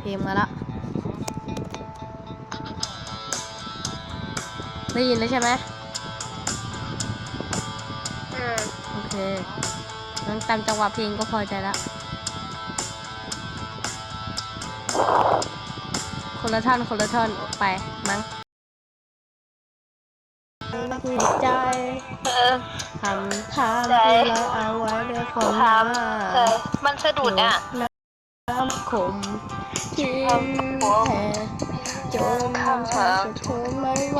เพลงมาละได้ยินแล้วใช่ไหมอืมโอเคงั้นตามจังหวะเพลงก็พอใจละคนละท่อนคนละท่อนไปมั้งดีใจเออทำทางที่เราเอาไว้ในความถามหเคยมันสะดุดอะน้ำขม ที่แท้จนทำให้เธอไม่ไหว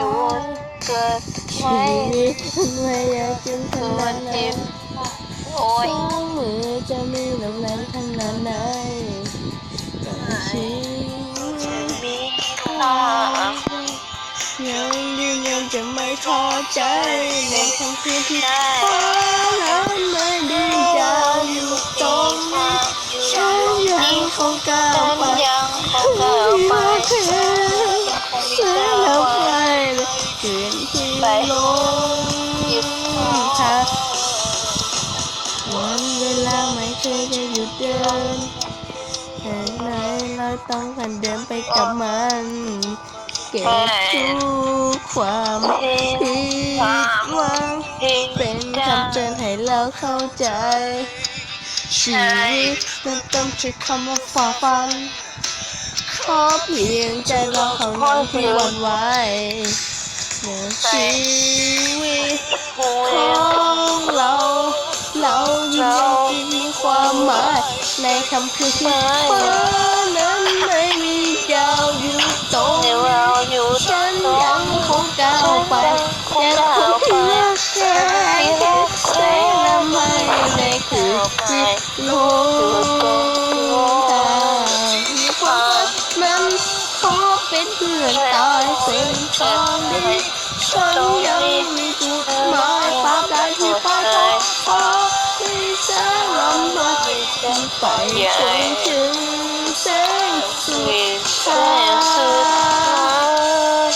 เกิดชีไม่วิตไม่อยากจึงขตัวนานั้นสองมือจะมีลมแรงขนาดไหนแต่ชีวิตมีทางยังยืนยันจะไม่ท้อใจในคำคืนที่ฟ้านั้นไม่ดีดาวอยู่ตรงนี้ฉันยังคงก้าวไป แล้วไปคืนที่ลงหยุดทางวันเวลาไม่เคยจะหยุดเดินแค่ไหนเราต้องกันเดินไปกับมัน เก็บทุกความผิดหวังเป็นคำเตือนให้เราเข้าใจชีวิตมันต้องใช้คำว่าฝ่าฟัน อเพียงใจเราเขานั้นที่หวันไหวเมื่อชีวิตของเรา เรายิ่งยังมีความหมาย ในคำคืนที่ฟ้านั้นไม่มีดาวอยู่ตรงเราอยู่ตรฉันยังคงก้าวไปยังคงที่รักแค่แสงละไม่ในคืนที่ลง เป็นเพื่อนตายเส้นทางนี้ฉันยังมีจุดหมายปากใดที่ปลายทางฟ้ามีแสงละไม่ไปจนถึงแสงสุดมีแสงสุดท้าย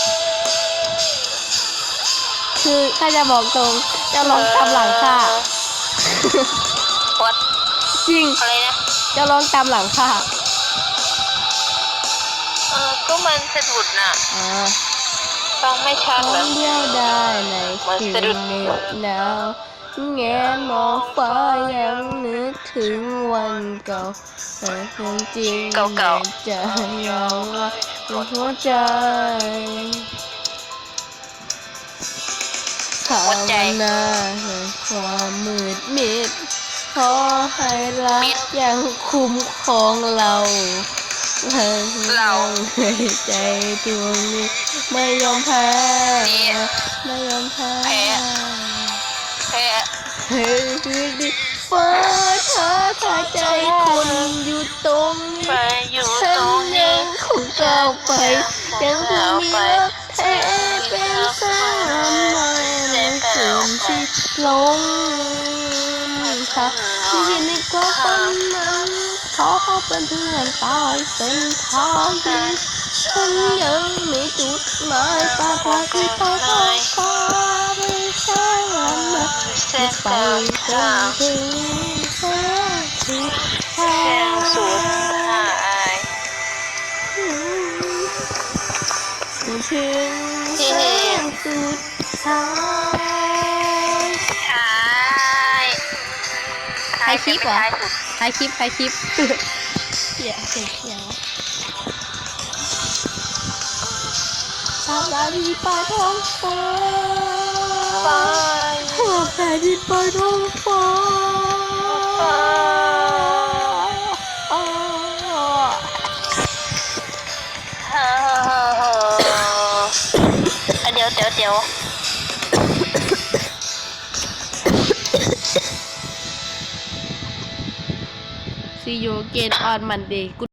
คือถ้าจะบอกตรงจะลองตามหลังค่ะวัดจริง อะไรนะ จะลองตามหลังค่ะเออ ก็มันสะดุดน่ะอ่าฟังไม่ชัดท่แบอบงเดียวได้ในมันคืสะดุนดเหน็บหนาวแงนมองฟ้ายังนึกถึงวันเก่าแต่คงจริงเก่าๆจะยังรักในหัวใจภาวนาให้ความมืดมิดขอให้รักยังคุ้มครองเรา เราใจดวงนี้ไม่ยอมแพ้ไม่ยอมแพ้แพ้แค่เฮ้ยคือดิฟ้าเธอถ้าใจคนอยู่ตรงนี้อยู่ฉัตนรงนี้ยังคงก้าวไปยังคงมีรักแท้เป็นสงลำไม้ในคืนที่หลงทางที่เห็นในความฝันนั้น ขอเป็นเพื่อนตายเส้นทางที่ฉันยังมีจุดหมายปลายทางที่ปลายทางฟ้าไม่ใช่ลำไม้เส้นไปทางจนถึงแสงสุดท้าแสยงสุดท้ายถึงแสงสุดท้ายายคลิปเหรอท้ายสุดถ่ายคลิปถ่ายคลิปเสียเสียเสียสาบาดีปลายท้องฟ้าไปหอบแต่ดินปลายท้องฟ้าไปเออเดี๋ยวเดี๋ยวเดี๋ยว See you again on Monday. Good